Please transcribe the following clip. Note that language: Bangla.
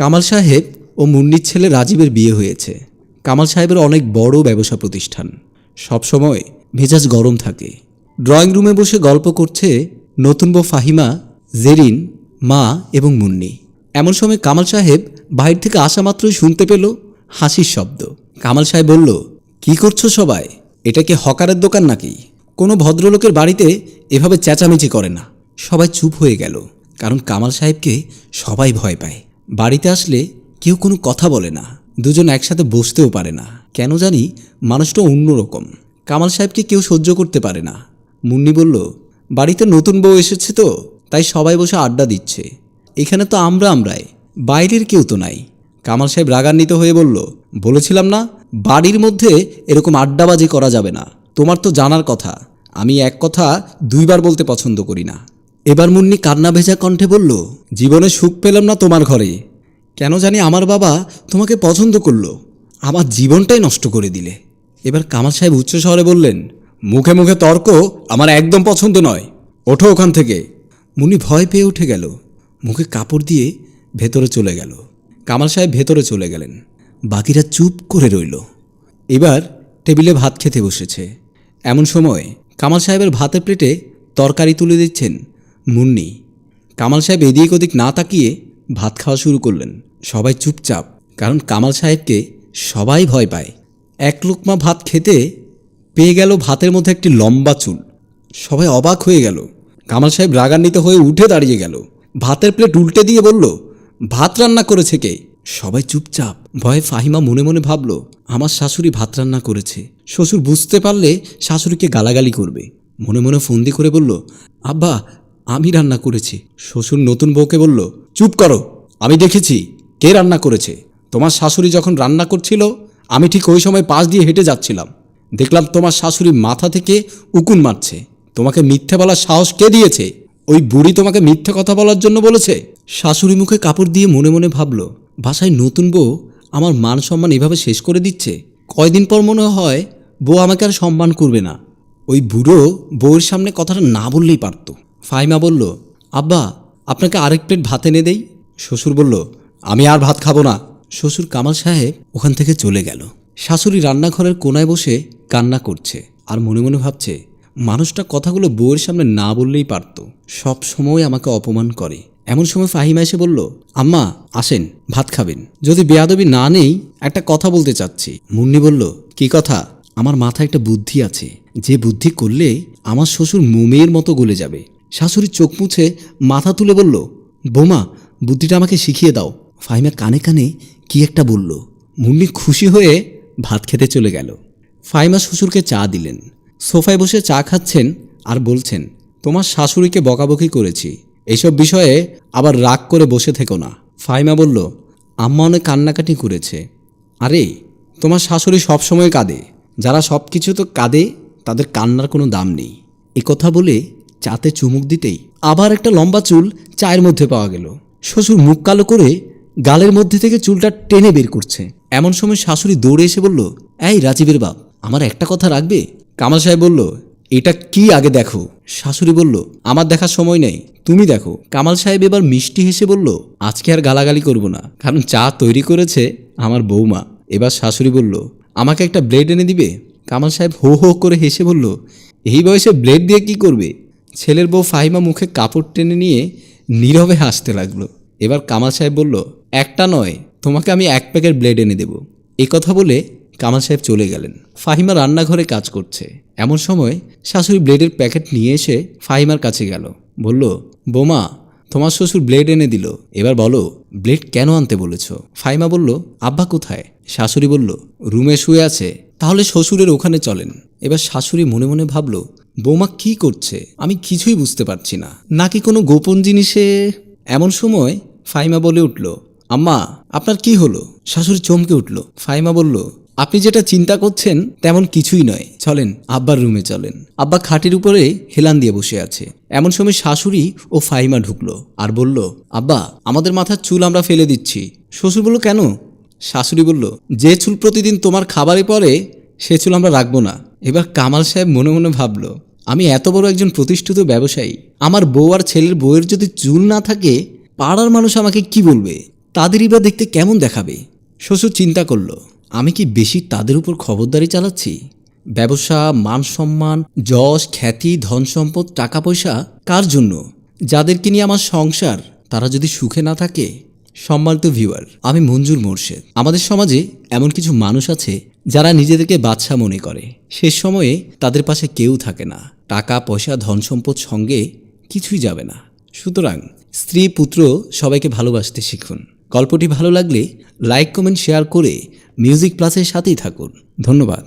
কামাল সাহেব ও মুন্নির ছেলে রাজীবের বিয়ে হয়েছে। কামাল সাহেবের অনেক বড় ব্যবসা প্রতিষ্ঠান। সবসময় মেজাজ গরম থাকে। ড্রয়িং রুমে বসে গল্প করছে নতুন বউ ফাহিমা, জেরিন, মা এবং মুন্নি। এমন সময় কামাল সাহেব বাইরে থেকে আসা মাত্রই শুনতে পেল হাসির শব্দ। কামাল সাহেব বলল, কি করছ সবাই? এটা কি হকারের দোকান নাকি? কোনো ভদ্রলোকের বাড়িতে এভাবে চেঁচামেচি করে না। সবাই চুপ হয়ে গেল, কারণ কামাল সাহেবকে সবাই ভয় পায়। বাড়িতে আসলে কেউ কোনো কথা বলে না। দুজন একসাথে বসতেও পারে না। কেন জানি মানুষটা অন্যরকম কামাল সাহেবকে কেউ সহ্য করতে পারে না। মুন্নি বলল, বাড়িতে নতুন বউ এসেছে তো, তাই সবাই বসে আড্ডা দিচ্ছে। এখানে তো আমরা আমরাই, বাইরের কেউ তো নাই। কামাল সাহেব রাগান্বিত হয়ে বলল, বলেছিলাম না, বাড়ির মধ্যে এরকম আড্ডাবাজি করা যাবে না। তোমার তো জানার কথা। আমি এক কথা দুইবার বলতে পছন্দ করি না। এবার মুন্নি কান্না ভেজা কণ্ঠে বলল, জীবনে সুখ পেলাম না তোমার ঘরে। কেন জানি আমার বাবা তোমাকে পছন্দ করল। আমার জীবনটাই নষ্ট করে দিলে। এবার কামাল সাহেব উচ্চ শহরে বললেন, মুখে মুখে তর্ক আমার একদম পছন্দ নয়। ওঠো ওখান থেকে। মুন্নি ভয় পেয়ে উঠে গেল। মুখে কাপড় দিয়ে ভেতরে চলে গেল। কামাল সাহেব ভেতরে চলে গেলেন। বাকিরা চুপ করে রইল। এবার টেবিলে ভাত খেতে বসেছে। এমন সময় কামাল সাহেবের ভাতের প্লেটে তরকারি তুলে দিচ্ছেন মুন্নি, কামাল সাহেব এদিক ওদিক না তাকিয়ে ভাত খাওয়া শুরু করলেন। সবাই চুপচাপ, কারণ কামাল সাহেবকে সবাই ভয় পায়। এক লোকমা ভাত খেতে পেয়ে গেল ভাতের মধ্যে একটি লম্বা চুল। সবাই অবাক হয়ে গেল। কামাল সাহেব রাগান্বিত হয়ে উঠে দাঁড়িয়ে গেল। ভাতের প্লেট উল্টে দিয়ে বলল, ভাত রান্না করেছে কে? সবাই চুপচাপ, ভয়ে ফাহিমা মনে মনে ভাবল, আমার শাশুড়ি ভাত রান্না করেছে। শ্বশুর বুঝতে পারলে শাশুড়িকে গালাগালি করবে। মনে মনে ফন্দি করে বলল, আব্বা আমি রান্না করেছি। শ্বশুর নতুন বউকে বলল, চুপ করো, আমি দেখেছি কে রান্না করেছে। তোমার শাশুড়ি যখন রান্না করছিল, আমি ঠিক ওই সময় পাশ দিয়ে হেঁটে যাচ্ছিলাম। দেখলাম তোমার শাশুড়ি মাথা থেকে উকুন মারছে। তোমাকে মিথ্যে বলার সাহস কে দিয়েছে? ওই বুড়ি তোমাকে মিথ্যে কথা বলার জন্য বলেছে? শাশুড়ি মুখে কাপড় দিয়ে মনে মনে ভাবল, বাসায় নতুন বউ আমার মান সম্মান এভাবে শেষ করে দিচ্ছে? কয়দিন পর মনে হয় বউ আমাকে আর সম্মান করবে না। ওই বুড়ো বউয়ের সামনে কথাটা না বললেই পারত। ফাইমা বলল, আব্বা, আপনাকে আরেক প্লেট ভাত এনে দেই? শ্বশুর বলল, আমি আর ভাত খাব না। শ্বশুর কামাল সাহেব ওখান থেকে চলে গেল। শাশুড়ি রান্নাঘরের কোনায় বসে কান্না করছে আর মনে মনে ভাবছে, মানুষটা কথাগুলো বউয়ের সামনে না বললেই পারত। সব সময় আমাকে অপমান করে। এমন সময় ফাহিমা এসে বলল, আম্মা, আসেন, ভাত খাবেন। যদি বেয়াদবি না নেই, একটা কথা বলতে চাচ্ছি। মুন্নি বলল, কি কথা? আমার মাথায় একটা বুদ্ধি আছে। যে বুদ্ধি করলে আমার শ্বশুর মোমের মতো গলে যাবে। শাশুড়ি চোখ মুছে মাথা তুলে বলল, বোমা, বুদ্ধিটা আমাকে শিখিয়ে দাও। ফাহিমা কানে কানে কি একটা বলল। মুন্নি খুশি হয়ে ভাত খেতে চলে গেল। ফাইমা শ্বশুরকে চা দিলেন। সোফায় বসে চা খাচ্ছেন আর বলছেন, তোমার শাশুড়িকে বকাবকি করেছি। এইসব বিষয়ে আবার রাগ করে বসে থেকো না। ফাইমা বলল, আম্মা অনেক কান্নাকাটি করেছে। আরে, তোমার শাশুড়ি সবসময় কাঁদে। যারা সব কিছু তো কাঁদে, তাদের কান্নার কোনো দাম নেই। এ কথা বলে চাতে চুমুক দিতেই আবার একটা লম্বা চুল চায়ের মধ্যে পাওয়া গেল। শ্বশুর মুখ কালো করে গালের মধ্যে থেকে চুলটা টেনে বের করছে। এমন সময় শাশুড়ি দৌড়ে এসে বলল, এই রাজীবের বাপ, আমার একটা কথা রাখবে? কামাল সাহেব বলল, এটা কি আগে দেখো? শাশুড়ি বলল, আমার দেখার সময় নেই, তুমি দেখো। কামাল সাহেব এবার মিষ্টি হেসে বলল, আজকে আর গালাগালি করব না, কারণ চা তৈরি করেছে আমার বৌমা। এবার শাশুড়ি বলল, আমাকে একটা ব্লেড এনে দিবে? কামাল সাহেব হো হো করে হেসে বলল, এই বয়সে ব্লেড দিয়ে কি করবে? ছেলের বউ ফাহিমা মুখে কাপড় টেনে নিয়ে নীরবে হাসতে লাগল। এবার কামাল সাহেব বলল, একটা নয়, তোমাকে আমি এক প্যাকেট ব্লেড এনে দেব। এই কথা বলে কামাল সাহেব চলে গেলেন। ফাহিমা রান্নাঘরে কাজ করছে। এমন সময় শাশুড়ি ব্লেডের প্যাকেট নিয়ে এসে ফাহিমার কাছে গেল। বলল, বোমা, তোমার শ্বশুর ব্লেড এনে দিল। এবার বলো, ব্লেড কেন আনতে বলেছ? ফাইমা বলল, আব্বা কোথায়? শাশুড়ি বলল, রুমে শুয়ে আছে, তাহলে শ্বশুরের ওখানে চলেন। এবার শাশুড়ি মনে মনে ভাবল বৌমা কি করছে? আমি কিছুই বুঝতে পারছি না। নাকি কোনো গোপন জিনিসে? এমন সময় ফাইমা বলে উঠল, আম্মা, আপনার কি হলো? শাশুড়ি চমকে উঠল ফাইমা বলল, আপনি যেটা চিন্তা করছেন তেমন কিছুই নয়। চলেন, আব্বার রুমে চলেন। আব্বা খাটের উপরে হেলান দিয়ে বসে আছে। এমন সময় শাশুড়ি ও ফাইমা ঢুকলো আর বলল, আব্বা, আমাদের মাথার চুল আমরা ফেলে দিচ্ছি। শ্বশুর বলল, কেন? শাশুড়ি বলল, যে চুল প্রতিদিন তোমার খাবারে পরে সে চুল আমরা রাখব না। এবার কামাল সাহেব মনে মনে ভাবল, আমি এত বড় একজন প্রতিষ্ঠিত ব্যবসায়ী, আমার বউ আর ছেলের বউয়ের যদি চুল না থাকে, পাড়ার মানুষ আমাকে কি বলবে? তাদেরই বা দেখতে কেমন দেখাবে? শ্বশুর চিন্তা করল, আমি কি বেশি তাদের উপর খবরদারি চালাচ্ছি? ব্যবসা, মান সম্মান, যশ, খ্যাতি, ধন সম্পদ, টাকা পয়সা, কার জন্য? যাদেরকে নিয়ে আমার সংসার, তারা যদি সুখে না থাকে? সম্মানিত ভিউয়ার, আমি মঞ্জুর মোর্শেদ। আমাদের সমাজে এমন কিছু মানুষ আছে যারা নিজেদেরকে বাদশা মনে করে। সে সময়ে তাদের পাশে কেউ থাকে না। টাকা, পয়সা, ধন সম্পদ সঙ্গে কিছুই যাবে না। সুতরাং স্ত্রী, পুত্র সবাইকে ভালোবাসতে শিখুন। গল্পটি ভালো লাগলে লাইক, কমেন্ট, শেয়ার করে মিউজিক প্লাসের সাথেই থাকুন। ধন্যবাদ।